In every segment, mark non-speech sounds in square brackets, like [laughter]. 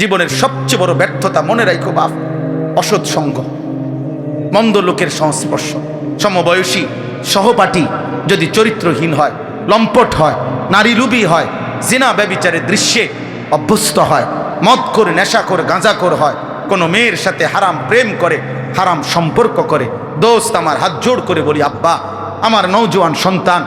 জীবনের সবচেয়ে বড় ব্যর্থতা, মনে রাখো বাপ, অসৎ সঙ্গ, মন্দ লোকের সংস্পর্শ, সমবয়সী, সহপাঠী যদি চরিত্রহীন হয়, লম্পট হয়, নারী নারীরূপী হয়, জিনা ব্যবিচারের দৃশ্যে অভ্যস্ত হয়, মদ করে নেশা করে গাঁজা করে হয়, কোনো মেয়ের সাথে হারাম প্রেম করে, হারাম সম্পর্ক করে, দোস্ত আমার হাত জোড় করে বলি, আব্বা, আমার নৌজওয়ান সন্তান,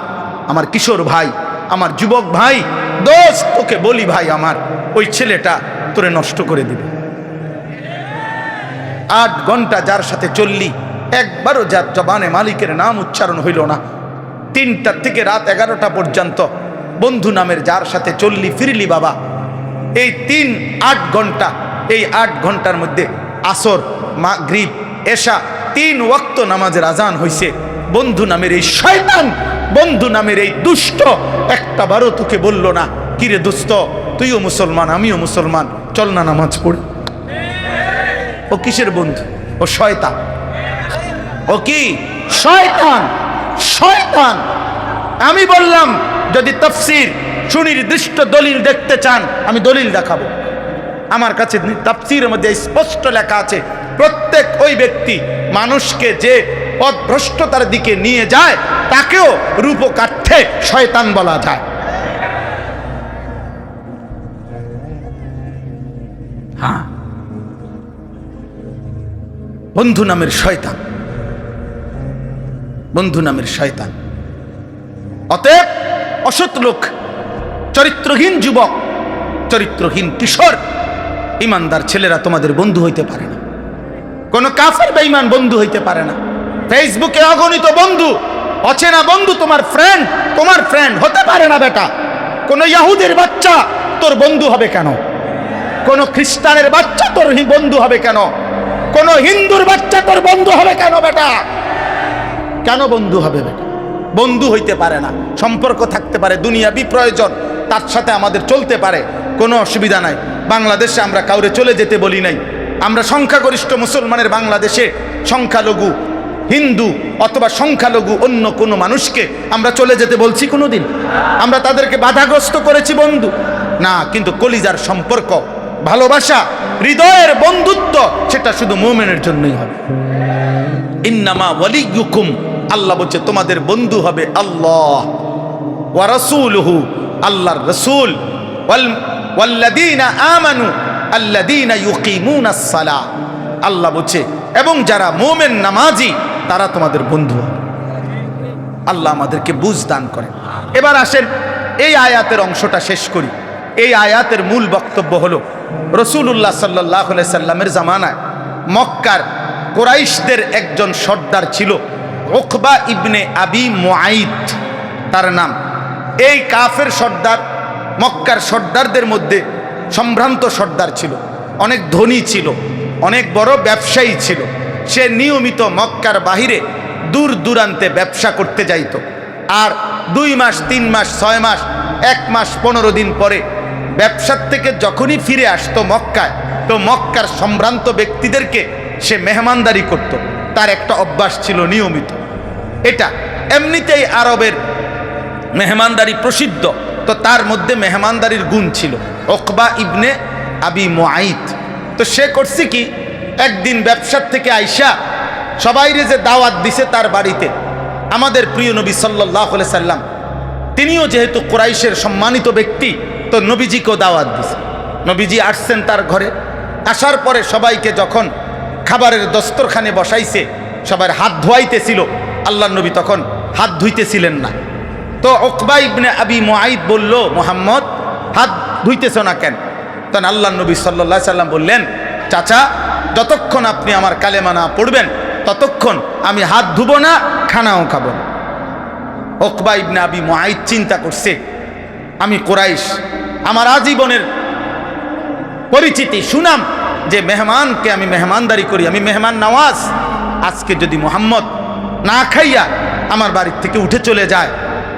আমার কিশোর ভাই, আমার যুবক ভাই, দোস্ত তোকে বলি ভাই আমার, ওই ছেলেটা তোরে নষ্ট করে দিবে। আট ঘণ্টা যার সাথে চললি, একবারও যার জবানে মালিকের নাম উচ্চারণ হইল না। তিনটার থেকে রাত এগারোটা পর্যন্ত বন্ধু নামের যার সাথে চললি, ফিরলি বাবা। এই তিন আট ঘণ্টা, এই আট ঘণ্টার মধ্যে আসর মা গ্রীব এশা, তিন ওয়াক্ত নামাজের আজান হইছে। বন্ধু নামের এই শয়তান, বন্ধু নামের এই দুষ্ট একটা বারো তোকে বলল না, কিরে দুস্থ তুইও মুসলমান, আমিও মুসলমান। চল না নামাজ পড়ি। ও কিসের বন্ধু? ও শয়তান। ও কি? শয়তান। শয়তান। আমি বললাম, যদি তফসির সুনির্দিষ্ট দলিল দেখতে চান, আমি দলিল দেখাবো। আমার কাছে তাফসিরের মধ্যে স্পষ্ট লেখা আছে, প্রত্যেক ওই ব্যক্তি মানুষকে যে পথভ্রষ্টতার দিকে নিয়ে যায়, তাকেও রূপকাঠে শয়তান বলা যায়। বন্ধু নামের শয়তান। বন্ধু নামের শয়তান। অতএব অসৎ লোক, চরিত্রহীন যুবক, চরিত্রহীন কিশোর, ইমানদার ছেলেরা তোমাদের বন্ধু হইতে পারে না। কোন কাফের বেঈমান বন্ধু হইতে পারে না। ফেসবুকে অগণিত বন্ধু, অচেনা বন্ধু তোমার ফ্রেন্ড তোমার ফ্রেন্ড হতে পারে না বেটা। কোন ইয়াহুদের বাচ্চা তোর বন্ধু হবে কেন? কোন খ্রিস্টানের বাচ্চা তোর বন্ধু হবে কেন? কোন হিন্দুর বাচ্চা তোর বন্ধু হবে কেন বেটা? কেন বন্ধু হবে বেটা? বন্ধু হইতে পারে না, সম্পর্ক থাকতে পারে দুনিয়া বিপ্রয়োজন তার সাথে আমাদের চলতে পারে, কোনো অসুবিধা নাই। বাংলাদেশে আমরা কাউরে চলে যেতে বলি নাই। আমরা সংখ্যাগরিষ্ঠ মুসলমানের বাংলাদেশে সংখ্যালঘু, হিন্দু অথবা সংখ্যালঘু অন্য কোনো মানুষকে আমরা চলে যেতে বলছি কোনো দিন আমরা তাদেরকে বাধাগ্রস্ত করেছি বন্ধু। না, কিন্তু কলিজার সম্পর্ক, ভালোবাসা হৃদয়ের বন্ধুত্ব, সেটা শুধু মোমেনের জন্যই হবে। ইন্নামা ওয়ালিয়ুকুম, আল্লাহ বলছে, তোমাদের বন্ধু হবে আল্লাহ ওয়া রাসূলুহু, আল্লাহর রাসূল। ওয়াল, ওয়াল্লাযীনা আমানু, আল্লাযীনা ইউকিমুনাস সালাহ আল্লাহ বলছে, এবং যারা মুমিন নামাজি, তারা তোমাদের বন্ধু আল্লাহ আমাদেরকে বুঝ দান করে এবার আসেন, এই আয়াতের অংশটা শেষ করি। এই আয়াতের মূল বক্তব্য হলো রসুল্লাহ সাল্লাহ সাল্লামের জামানায় মক্কার কোরাইশদের একজন সর্দার ছিল ওখবা ইবনে আবি মোয়াইদ তার নাম। এই কাফের সর্দার, মক্কার সর্দারদের মধ্যে সম্ভ্রান্ত সর্দার ছিল, অনেক ধনী ছিল, অনেক বড় ব্যবসায়ী ছিল। সে নিয়মিত মক্কার বাহিরে দূর দূরান্তে ব্যবসা করতে যাইত। আর দুই মাস, তিন মাস, ছয় মাস, এক মাস, পনেরো দিন পরে ব্যবসার থেকে যখনই ফিরে আসতো মক্কায়, তো মক্কার সম্ভ্রান্ত ব্যক্তিদেরকে সে মেহমানদারি করত। তার একটা অভ্যাস ছিল নিয়মিত। এটা এমনিতেই আরবের মেহমানদারি প্রসিদ্ধ। তো তার মধ্যে মেহমানদারির গুণ ছিল। ওকবা ইবনে আবি মোয়াইত তো সে করছে কি? একদিন ব্যবসার থেকে আইসা সবাইরে যে দাওয়াত দিছে তার বাড়িতে। আমাদের প্রিয় নবী সাল্লাহ সাল্লাম, তিনিও যেহেতু কোরাইশের সম্মানিত ব্যক্তি তো নবীজিকেও দাওয়াত দিছে। নবীজি আসছেন তার ঘরে। আসার পরে সবাইকে যখন খাবারের দস্তরখানে বসাইছে, সবার হাত ধোয়াইতেছিল আল্লাহ নবী তখন হাত ধুইতেছিলেন না। তো ওকবা ইবনে আবি মোয়াইদ বলল, মোহাম্মদ, হাত ধুইতেছ না কেন? তখন আল্লাহ নবী সাল্লাহ সাল্লাম বললেন, চাচা, যতক্ষণ আপনি আমার কালেমা না পড়বেন, ততক্ষণ আমি হাত ধুবো না, খানাও খাব না। ওকবা ইবনে আবি মোয়াইদ চিন্তা করছে, আমি কোরাইশ আমার আজীবনের পরিচিতি, সুনাম, যে মেহমানকে আমি মেহমানদারি করি, আমি মেহমান নওয়াজ, আজকে যদি মোহাম্মদ না খাইয়া আমার বাড়ির থেকে উঠে চলে যায়,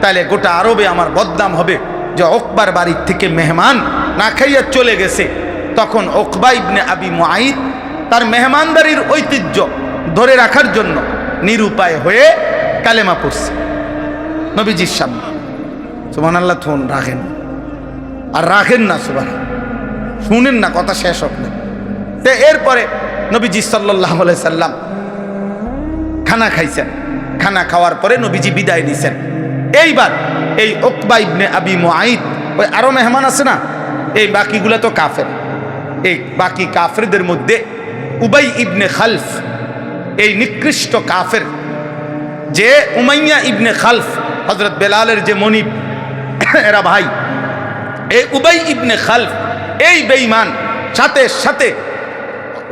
তাহলে গোটা আরবে আমার বদনাম হবে যে ওকবার বাড়ির থেকে মেহমান না খাইয়া চলে গেছে। তখন ওকবা ইবনে আবি মুআইদ তার মেহমানদারির ঐতিহ্য ধরে রাখার জন্য নিরুপায় হয়ে কালেমা পড়ছে। নবীজির সামনে। সুবহান আল্লাহ থুন রাখেন। আর রাখেন না, সুবাহ। শুনেন না, কথা শেষ হোক না। তো, এরপরে নবীজি সাল্লাহ সাল্লাম খানা খাইছেন। খানা খাওয়ার পরে নবীজি বিদায় নিছেন। এইবার এই ওকবা ইবনে আবি মুআইদ ওই আরও মেহমান আছে না? এই বাকিগুলো তো কাফের। এই বাকি কাফেরদের মধ্যে উবাই ইবনে খালফ, এই নিকৃষ্ট কাফের, যে উমাইয়া ইবনে খালফ হজরত বেলালের যে মনিব, এরা ভাই এই উবাই ইবনে খালফ, এই বেঈমান, সাথে সাথে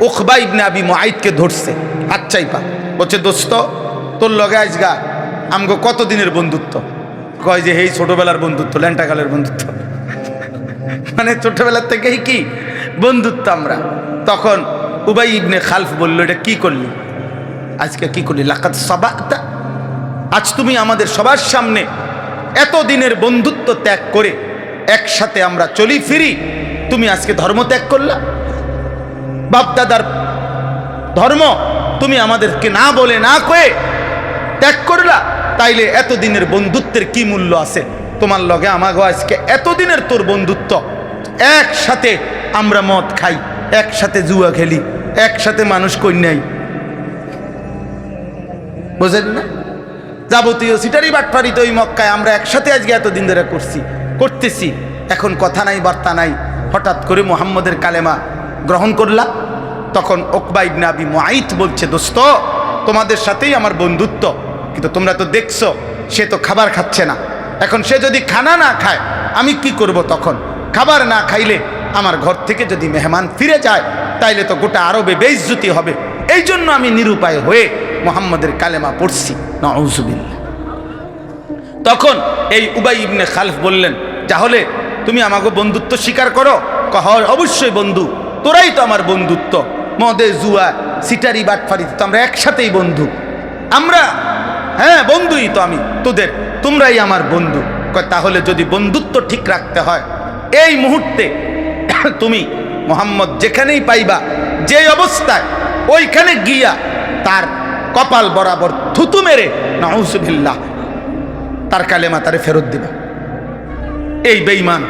উখবা ইবনে আবি মুআইদকে ধরছে। আচ্ছাই পা বলছে, দোস্ত, তোর লগে আজগা আমগো কত দিনের বন্ধুত্ব? কয় যে, এই ছোটবেলার বন্ধুত্ব ল্যান্টাকালের বন্ধুত্ব। [laughs] মানে ছোটবেলার থেকেই কি? বন্ধুত্ব আমরা। তখন উবাই ইবনে খালফ বলল, এটা কি করলি? আজকে কি করলি? লাকাত সবাতা। আজ তুমি আমাদের সবার সামনে এত দিনের বন্ধুত্ব ত্যাগ করে একসাথে আমরা চলি, ফিরি। তুমি আজকে ধর্ম ত্যাগ করলা। বাপদাদার ধর্ম তুমি আমাদেরকে না বলে, না কয়ে ত্যাগ করলা। তাইলে এতদিনের বন্ধুত্বের কি মূল্য আছে? তোমার লগে আমাগো আজকে এতদিনের তোর বন্ধুত্ব। একসাথে আমরা মদ খাই, একসাথে জুয়া খেলি, একসাথে মানুষ কন্যাই। বুঝেন না? যাবতীয় সিটারি বাটফারি তো ওই মক্কায় আমরা একসাথে আজকে এতদিন ধরে করছি। করতেছি। এখন কথা নাই, বার্তা নাই। হঠাৎ করে মোহাম্মদের কালেমা গ্রহণ করলা তখন ওকবা ইবনে আবি বলছে, দোস্ত, তোমাদের সাথেই আমার বন্ধুত্ব। কিন্তু তোমরা তো দেখছ, সে তো খাবার খাচ্ছে না। এখন সে যদি খানা না খায়, আমি কি করব তখন? খাবার না খাইলে আমার ঘর থেকে যদি মেহমান ফিরে যায়, তাইলে তো গোটা আরবে বেইজ্জতি হবে। এই জন্য আমি নিরুপায় হয়ে মোহাম্মদের কালেমা পড়ছি। নজুবিল্লা তখন এই উবাই ইবনে খালফ বললেন তাহলে তুমি আমাকে বন্ধুত্ব স্বীকার করো? কহ, অবশ্যই বন্ধু। তোরাই তো আমার বন্ধুত্ব। মদে, জুয়া, সিটারি, বাটফারি, তো আমরা একসাথেই বন্ধু। আমরা হ্যাঁ বন্ধুই তো আমি, তোদের। তোমরাই আমার বন্ধু। তাহলে যদি বন্ধুত্ব ঠিক রাখতে হয়, এই মুহূর্তে তুমি মোহাম্মদ যেখানেই পাইবা, যে অবস্থায়, ওইখানে গিয়া তার কপাল বরাবর থুতু মেরে, নাউজুবিল্লাহ, তার কালেমা তারে ফেরত দিবা। এই বেঈমান,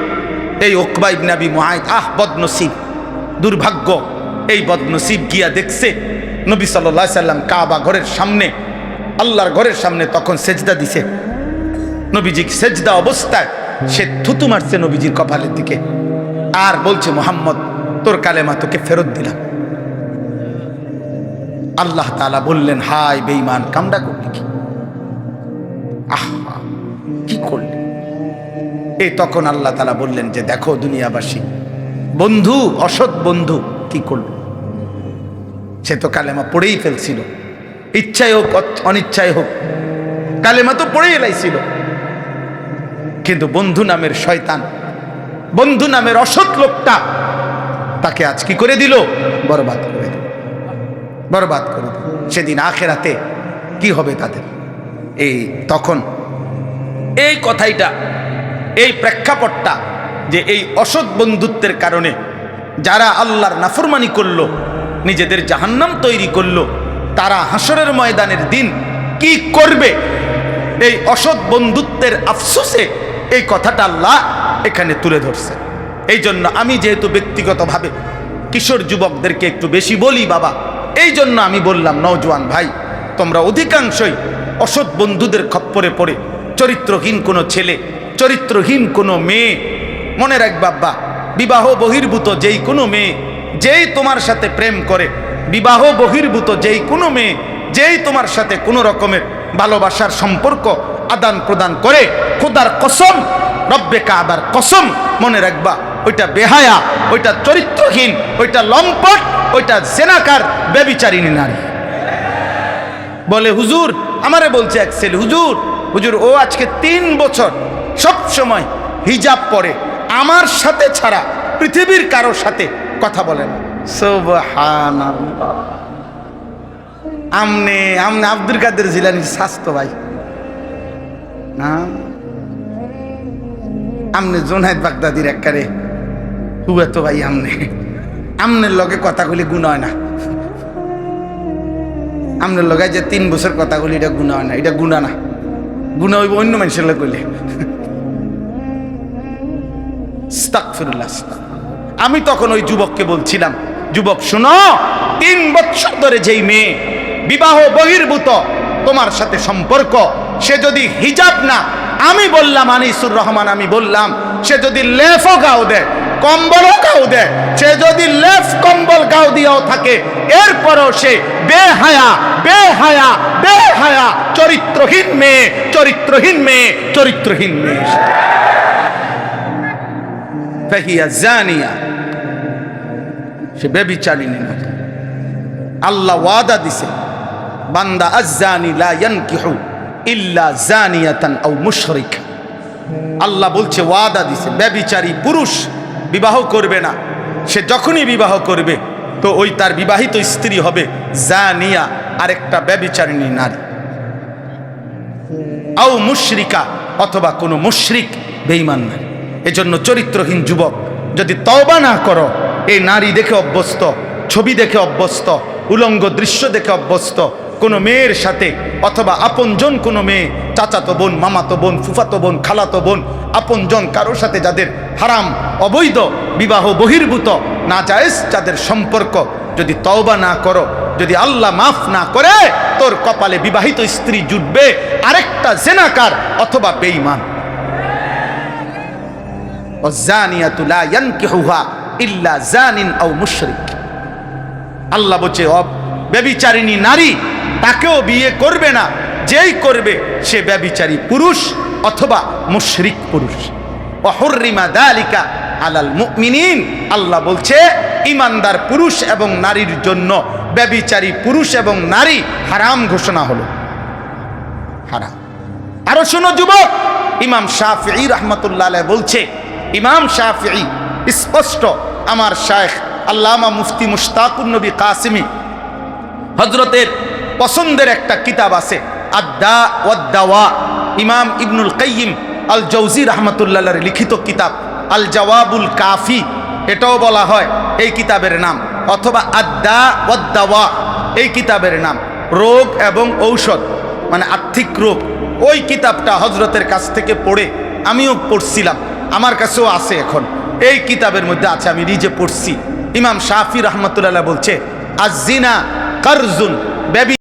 এই ওকবা আবি মুআইদ আহ বদনসিব, দুর্ভাগ্য, এই বদনসিব গিয়া দেখছে নবী আলাইহি সাল্লাম কাবা ঘরের সামনে, আল্লাহর ঘরের সামনে তখন সেজদা দিছে। নবীজি সেজদা অবস্থায়, সে থুতু মারছে নবীজির কপালের দিকে। আর বলছে, মোহাম্মদ, তোর কালেমা তোকে ফেরত দিলাম। আল্লাহ তালা বললেন হাই বেঈমান, কামডা করলি কি? এই তখন আল্লাহ তালা বললেন যে, দেখো দুনিয়াবাসী, বন্ধু, অসৎ বন্ধু, কি করল সে তো কালেমা পড়েই ফেলছিল। ইচ্ছাই হোক অ- অনিচ্ছাই হোক, কালেমা তো পড়েই এলাইছিল কিন্তু বন্ধু নামের শয়তান, বন্ধু নামের অসৎ লোকটা তাকে আজ কি করে দিল? বরবাদ করে দিল। বরবাদ করে দিল। সেদিন আখেরাতে কি হবে তাদের? এই তখন, এই কথাইটা এই প্রেক্ষাপটটা যে এই অসৎ বন্ধুত্বের কারণে যারা আল্লাহর নাফরমানি করল, নিজেদের জাহান্নাম তৈরি করল, তারা হাসরের ময়দানের দিন কি করবে? এই অসৎ বন্ধুত্বের আফসোসে এই কথাটা আল্লাহ এখানে তুলে ধরছে এই জন্য আমি যেহেতু ব্যক্তিগতভাবে কিশোর যুবকদেরকে একটু বেশি বলি বাবা এই জন্য আমি বললাম, নওজোয়ান ভাই, তোমরা অধিকাংশই অসৎ বন্ধুদের খপ্পরে পড়ে, চরিত্রহীন কোনো ছেলে চরিত্রহীন কোনো মেয়ে। মনে রাখ বাব্বা, বিবাহ বহির্ভূত যেই কোনো মেয়ে, যেই তোমার সাথে প্রেম করে, বিবাহ বহির্ভূত যেই কোনো মেয়ে, যেই তোমার সাথে কোনো রকমের ভালোবাসার সম্পর্ক আদান প্রদান করে, খোদার কসম, রব্বে কাবার কসম, মনে রাখবা, ওইটা বেহায়া, ওইটা চরিত্রহীন, ওইটা লম্পট, ওইটা সেনাকার ব্যবিচারিণী নারী। বলে, হুজুর, আমারে বলছে এক ছেলে, হুজুর হুজুর, ও আজকে তিন বছর সব সময় হিজাব পরে, আমার সাথে ছাড়া পৃথিবীর কারোর সাথে কথা বলে না। সুবহানাল্লাহ। আমনে আমনে আব্দুল কাদের জিলানির স্বাস্থ্য ভাই। আমনে জোনায়দ বাগদাদির এককারে। হুয়া তো ভাই আমনে। আমনের লগে কথাগুলি গুণ হয় না। আমনের লগাই যে তিন বছর কথাগুলি এটা গুণা হয় না, এটা গুণা না। গুণা হইব অন্য মানুষের লোক কইলে। আমি তখন ওই যুবককে বলছিলাম, যুবক, শুনো, তিন বছর ধরে যেই মেয়ে বিবাহ বহির্ভূত, তোমার সাথে সম্পর্ক, সে যদি হিজাব না, আমি বললাম, আনিসুর রহমান, আমি বললাম, সে যদি লেফও গাও দেয়, কম্বলও গাও দেয়, সে যদি লেফ কম্বল গাও দিয়েও থাকে, এরপরও সে বেহায়া বেহায়া বেহায়া, চরিত্রহীন মেয়ে চরিত্রহীন মেয়ে চরিত্রহীন মেয়ে। ফাহিয়া জানিয়া সে বেবিচারিণী নারী আল্লাহ ওয়াদা দিছে, বান্দা আজ্জানি লা ইয়ানকিহু ইল্লা জানিয়াতান আও মুশরিকা। আল্লাহ বলছে, ওয়াদা দিছে ব্যবিচারী পুরুষ বিবাহ করবে না। সে যখনই বিবাহ করবে, তো ওই তার বিবাহিত স্ত্রী হবে জানিয়া, আরেকটা ব্যবিচারিণী নারী। আও মুশরিকা, অথবা কোনো মুশরিক বেঈমান নারী এজন্য চরিত্রহীন যুবক, যদি তওবা না করো, এই নারী দেখে অভ্যস্ত, ছবি দেখে অভ্যস্ত, উলঙ্গ দৃশ্য দেখে অভ্যস্ত, কোনো মেয়ের সাথে অথবা আপনজন কোনো মেয়ে, চাচাতো বোন, মামাতো বোন, ফুফাতো বোন, খালাতো বোন, আপনজন কারোর সাথে যাদের হারাম, অবৈধ, বিবাহ বহির্ভূত, না জায়েজ যাদের সম্পর্ক, যদি তওবা না করো, যদি আল্লাহ মাফ না করে, তোর কপালে বিবাহিত স্ত্রী জুটবে, আরেকটা জেনাকার অথবা ইয়ানকিহুহা আল্লাহ বলছে, অব ব্যবিচারিণী নারী, তাকেও বিয়ে করবে না। যেই করবে, সে ব্যবিচারী পুরুষ অথবা মুশরিক পুরুষ। অহর্রিমা দালিকা আলাল মুমিনিন। আল্লাহ বলছে, ইমানদার পুরুষ এবং নারীর জন্য ব্যবিচারী পুরুষ এবং নারী হারাম ঘোষণা হলো। হারাম। আরও শোনো যুবক, ইমাম শাফি রহমতুল্লাহ বলছে ইমাম শাফি স্পষ্ট আমার শায়েখ আল্লামা মুফতি মুশতাকুর নবী কাসিমি হজরতের পছন্দের একটা কিতাব আছে, আদ্দা ওয়াদ্দাওয়া ইমাম ইবনুল কাইয়িম আল জৌজি রহমতুল্লাহর লিখিত কিতাব আল জওয়াবুল কাফি, এটাও বলা হয় এই কিতাবের নাম। অথবা আদ্দা ওয়াদ্দাওয়া এই কিতাবের নাম। রোগ এবং ঔষধ মানে আর্থিক রোগ, ওই কিতাবটা হজরতের কাছ থেকে পড়ে আমিও পড়ছিলাম। আমার কাছেও আছে এখন। এই কিতাবের মধ্যে আছে, আমি নিজে পড়ছি। ইমাম শাহি রহমতুল্লাহ বলছে আজিনা কারজুন